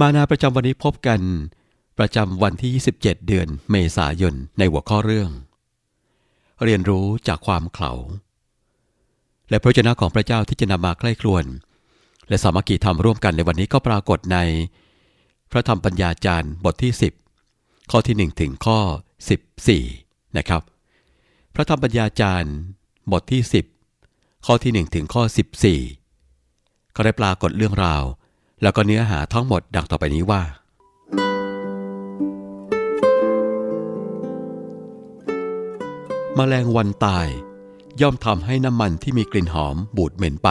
มานาประจำวันนี้พบกัน ประจำวันที่ 27 เดือนเมษายนในหัวข้อเรื่อง เรียนรู้จากความเขา และพระเจ้าของพระเจ้าที่จะนำมาใกล้ครวน และสามัคคีธรรมร่วมกันในวันนี้ก็ปรากฏใน พระธรรมปัญญาจารย์บทที่ 10 ข้อที่ 1 ถึงข้อ 14 นะครับ พระธรรมปัญญาจารย์บทที่ 10 ข้อที่ 1 ถึงข้อ 14เขาได้ปรากฏเรื่องราว แล้วก็เนื้อหาทั้งหมดดังต่อไปนี้ว่าแมลงวันตาย ย่อมทำให้น้ำมันที่มีกลิ่นหอมบูดเหม็นไป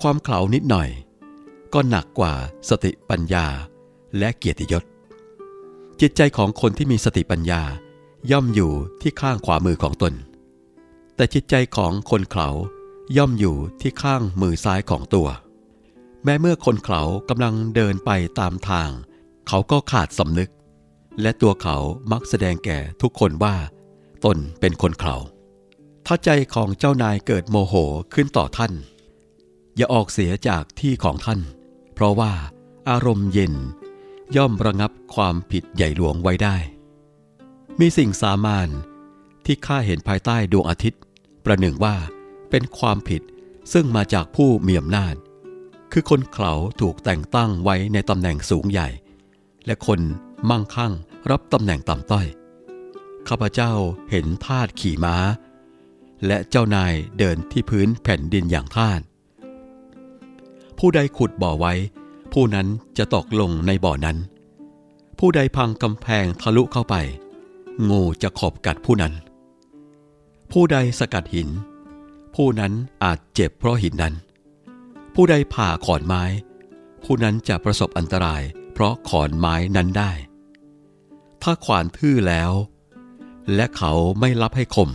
ความเขานิดหน่อย ก็หนักกว่าสติปัญญาและเกียรติยศ จิตใจของคนที่มีสติปัญญาย่อมอยู่ที่ข้างขวามือของตน แต่จิตใจของคนเขาย่อมอยู่ที่ข้างมือซ้ายของตัว แม้เมื่อคนเขากำลังเดินไปตามทาง เขาก็ขาดสำนึก และตัวเขามักแสดงแก่ทุกคนว่า ตนเป็นคนเขาถ้าใจของเจ้านายเกิดโมโหขึ้นต่อท่าน อย่าออกเสียจากที่ของท่าน เพราะว่าอารมณ์เย็น ย่อมระงับความผิดใหญ่หลวงไว้ได้ มีสิ่งสามานที่ข้าเห็นภายใต้ดวงอาทิตย์ ประหนึ่งว่าเป็นความผิดซึ่งมาจากผู้มีอำนาจ คือคนเขาถูกแต่งตั้งไว้ในตำแหน่งสูงใหญ่ และคนมั่งคั่งรับตำแหน่งต่ำต้อย ข้าพเจ้าเห็นทาสขี่ม้า และเจ้านายเดินที่พื้นแผ่นดินอย่างทาสผู้ใดขุดบ่อไว้ ผู้นั้นจะตกลงในบ่อนั้น ผู้ใดพังกำแพงทะลุเข้าไป งูจะขอบกัดผู้นั้น ผู้ใดสกัดหิน ผู้นั้นอาจเจ็บเพราะหินนั้น ผู้ใดผ่าขอนไม้ ผู้นั้นจะประสบอันตราย เพราะขอนไม้นั้นได้ ถ้าขวานทื่อแล้ว และเขาไม่รับให้คม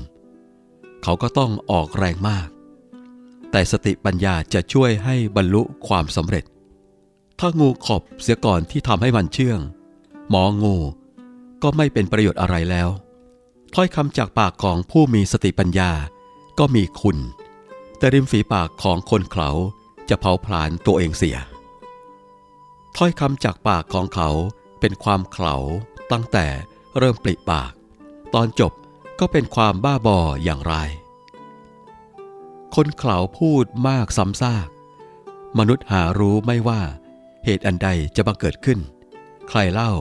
เขาก็ต้องออกแรงมาก แต่สติปัญญาจะช่วยให้บรรลุความสำเร็จ ถ้างูขอบเสียก่อนที่ทำให้มันเชื่อง หมองูก็ไม่เป็นประโยชน์อะไรแล้ว ถ้อยคำจากปากของผู้มีสติปัญญาก็มีคุณ แต่ริมฝีปากของคนเขา จะเผาผลาญตัวเองเสีย ถ้อยคำจากปากของเขาเป็นความเขาตั้งแต่เริ่มปลิปาก ตอนจบก็เป็นความบ้าบออย่างไร คนเขาพูดมากซ้ำซาก มนุษย์หารู้ไม่ว่าเหตุอันใดจะบังเกิดขึ้น ใครเล่า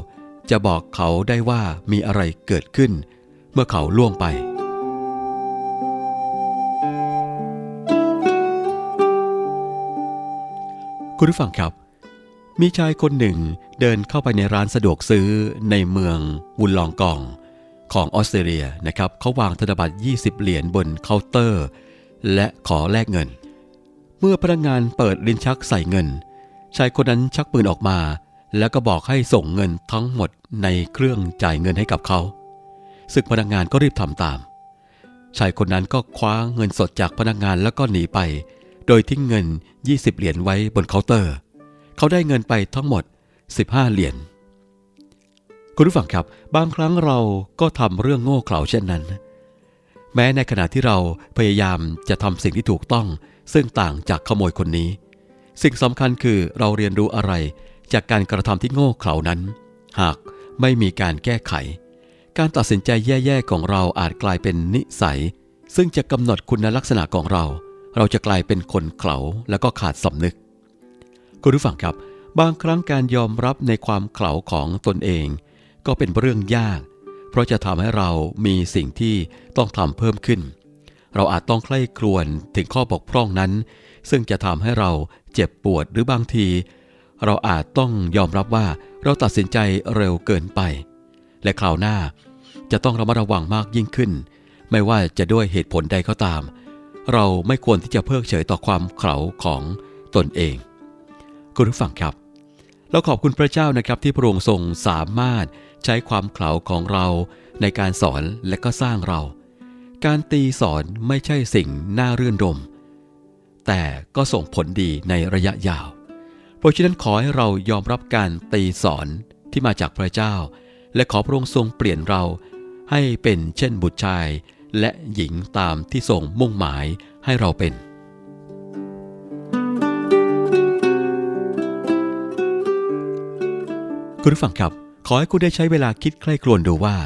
จะบอกเขาได้ว่ามีอะไรเกิดขึ้น เมื่อเขาล่วงไป คุณผู้ฟังครับ มีชายคนหนึ่งเดินเข้าไปในร้านสะดวกซื้อในเมืองวุนลองกอง ของออสเตรเลียนะครับเขาวางธนบัตร 20 เหรียญบนเคาน์เตอร์ และขอแลกเงิน เมื่อพนักงานเปิดลิ้นชักใส่เงิน ชายคนนั้นชักปืนออกมา แล้วก็บอกให้ส่งเงินทั้งหมดในเครื่องจ่ายเงินให้กับเขาซึ่งพนักงานก็รีบทำตามชายคนนั้นก็คว้าเงินสดจากพนักงานแล้วก็หนีไป โดยทิ้งเงิน 20 เหรียญไว้บนเคาน์เตอร์ เขาได้เงินไปทั้งหมด 15 เหรียญ คุณผู้ฟังครับ บางครั้งเราก็ทำเรื่องโง่เขลาเช่นนั้น แม้ในขณะที่เราพยายามจะทำสิ่งที่ถูกต้อง ซึ่งต่างจากขโมยคนนี้ สิ่งสำคัญคือเราเรียนรู้อะไรจากการกระทำที่โง่เขลานั้น หากไม่มีการแก้ไข การตัดสินใจแย่ๆของเราอาจกลายเป็นนิสัย ซึ่งจะกำหนดคุณลักษณะของเรา เราจะกลายเป็นคนเขลาแล้วก็ขาดสำนึก คุณผู้ฟังครับ บางครั้งการยอมรับในความเขลาของตนเอง ก็เป็นเรื่องยาก เพราะจะทำให้เรามีสิ่งที่ต้องทำเพิ่มขึ้น เราอาจต้องใคร่ครวญถึงข้อบกพร่องนั้น ซึ่งจะทำให้เราเจ็บปวดหรือบางที เราอาจต้องยอมรับว่าเราตัดสินใจเร็วเกินไป และคราวหน้าจะต้องระมัดระวังมากยิ่งขึ้น ไม่ว่าจะด้วยเหตุผลใดก็ตาม เราไม่ควรที่จะเพิกเฉยต่อความเขลาของตนเอง คุณผู้ฟังครับ เราขอบคุณพระเจ้านะครับที่พระองค์ทรงสามารถใช้ความเขลาของเราในการสอนและก็สร้างเรา การตีสอนไม่ใช่สิ่งน่ารื่นรม แต่ก็ส่งผลดีในระยะยาว เพราะฉะนั้นขอให้เรายอมรับการตีสอนที่มาจากพระเจ้า และขอพระองค์ทรงเปลี่ยนเราให้เป็นเช่นบุตรชาย และหญิงตามที่ทรงมุ่งหมายให้เราเป็น คุณผู้ฟังครับ ขอให้คุณได้ใช้เวลาคิดใคร่ครวญดูว่า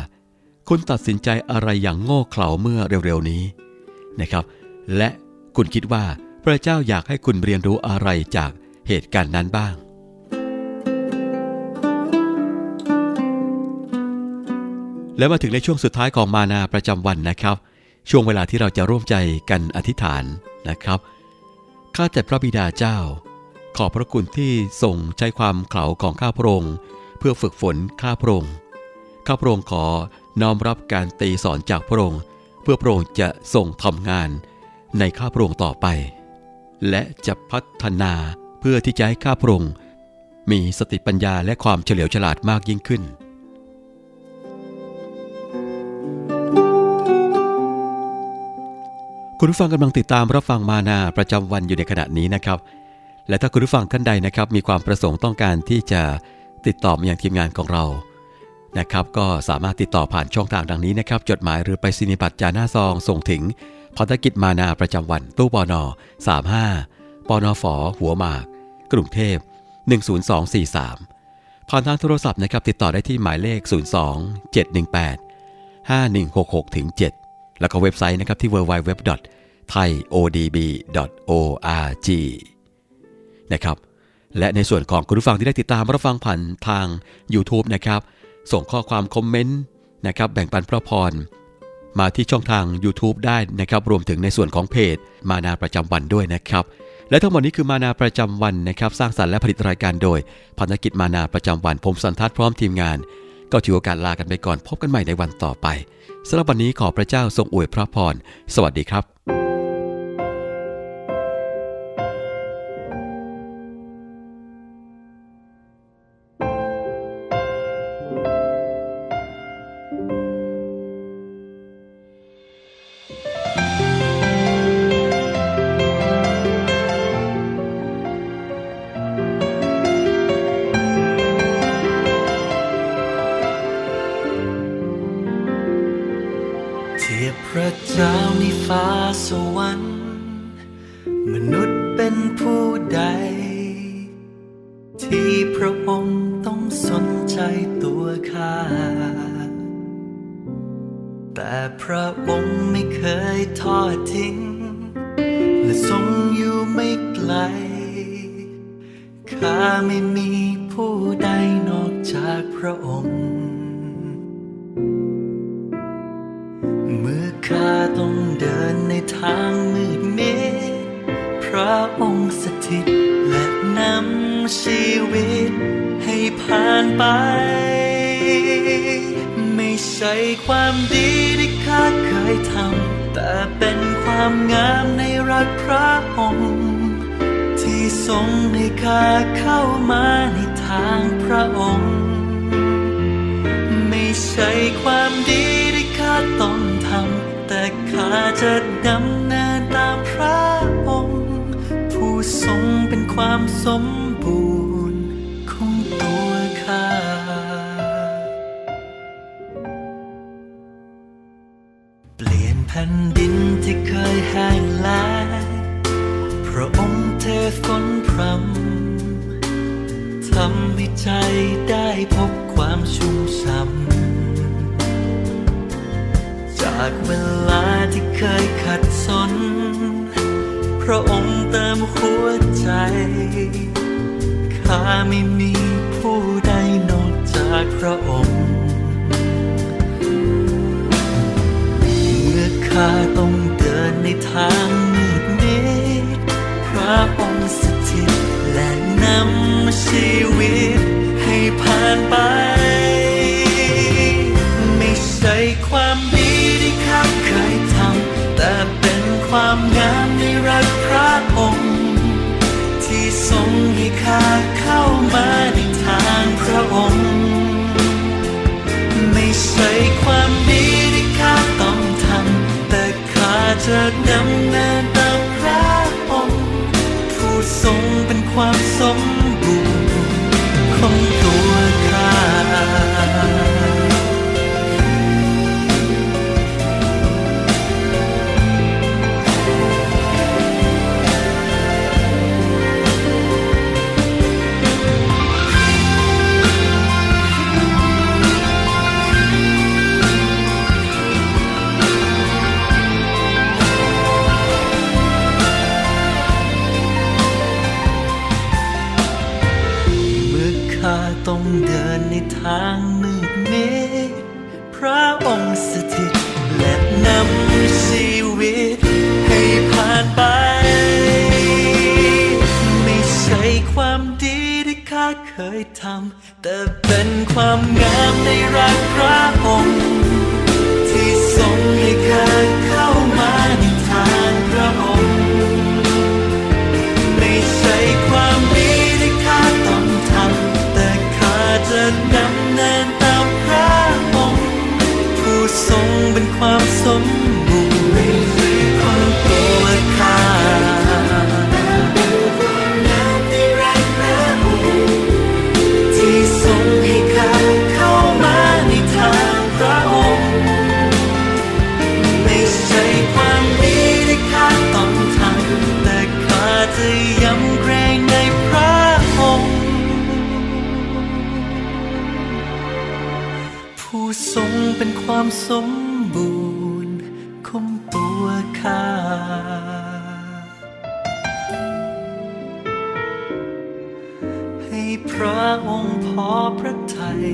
คุณตัดสินใจอะไรอย่างโง่เขลาเมื่อเร็วๆนี้นะครับ และคุณคิดว่าพระเจ้าอยากให้คุณเรียนรู้อะไรจากเหตุการณ์นั้นบ้าง และมาถึงในช่วงสุดท้ายของมานาประจำวันนะครับ ช่วงเวลาที่เราจะร่วมใจกันอธิษฐานนะครับข้าแต่พระบิดาเจ้า ขอบพระคุณที่ทรงใช้ความเขลาของข้าพระองค์เพื่อฝึกฝนข้าพระองค์ข้าพระองค์ขอน้อมรับการตีสอนจากพระองค์เพื่อพระองค์จะทรงทำงานในข้าพระองค์ต่อไป และจะพัฒนาเพื่อที่จะให้ข้าพระองค์มีสติปัญญาและความเฉลียวฉลาดมากยิ่งขึ้น คุณผู้ฟังกำลังติดตามรับฟังมานาประจำวันอยู่ในขณะนี้นะครับ และถ้าคุณผู้ฟังท่านใดนะครับ มีความประสงค์ต้องการที่จะติดต่อมาอยังทีมงานของเรานะครับ ก็สามารถติดต่อผ่านช่องทางดังนี้นะครับ จดหมายหรือไปสินิบัตรจาหน้าซองส่งถึงพันธกิจมานาประจำวันตู้ปอนอ35ปอนอฝอหัวหมาก กรุงเทพ 10243 ผ่านทางโทรศัพท์นะครับ ติดต่อได้ที่หมายเลข 02 718 5166ถึง7 แล้วก็เว็บไซต์นะครับที่ www.thaiodb.org นะครับ และในส่วนของคุณผู้ฟังที่ได้ติดตามรับฟังผ่านทาง YouTube นะครับ ส่งข้อความคอมเมนต์นะครับ แบ่งปันพระพร มาที่ช่องทาง YouTube ได้นะครับ รวมถึงในส่วนของเพจ มานาประจำวันด้วยนะครับ และทั้งหมดนี้คือมานาประจำวันนะครับ สร้างสรรค์และผลิตรายการโดยพันธกิจมานาประจำวันผมสันทัศน์พร้อมทีมงาน ก็ถือโอกาสลากันไปก่อนพบกันใหม่ในวันต่อไปสำหรับวันนี้ขอพระเจ้าทรงอวยพระพร สวัสดีครับ แต่พระองค์ไม่เคยทอดทิ้ง และทรงอยู่ไม่ไกล ข้าไม่มีผู้ใดนอกจากพระองค์ เมื่อข้าต้องเดินในทางมืดมิดพระองค์สถิตและนำชีวิตให้ผ่านไป ไม่ใช่ความดีที่ข้าเคยทำ แต่เป็นความงามในรักพระองค์ ที่ทรงให้ข้าเข้ามาในทางพระองค์ ไม่ใช่ความดีที่ข้าต้องทำ แต่ข้าจะดำเนินตามพระองค์ ผู้ทรงเป็นความสม ฝนพรำทำให้ใจได้พบความชุ่มช่ำจากเวลาที่เคยขัดสน พระองค์เติมหัวใจ ข้าไม่มีผู้ใดนอกจากพระองค์ เมื่อข้าต้องเดินในทาง ยทำ แต่เป็นความงามในรักพระองค์ที่ทรงให้ข้าเข้ามาในทางพระองค์ ไม่ใช่ความดีที่ข้าต้องทำ แต่ข้าจะดำเนินตามพระองค์ ผู้ทรงเป็นความสม เป็นความสมบูรณ์ของตัวข้าให้พระองค์พอพระทัย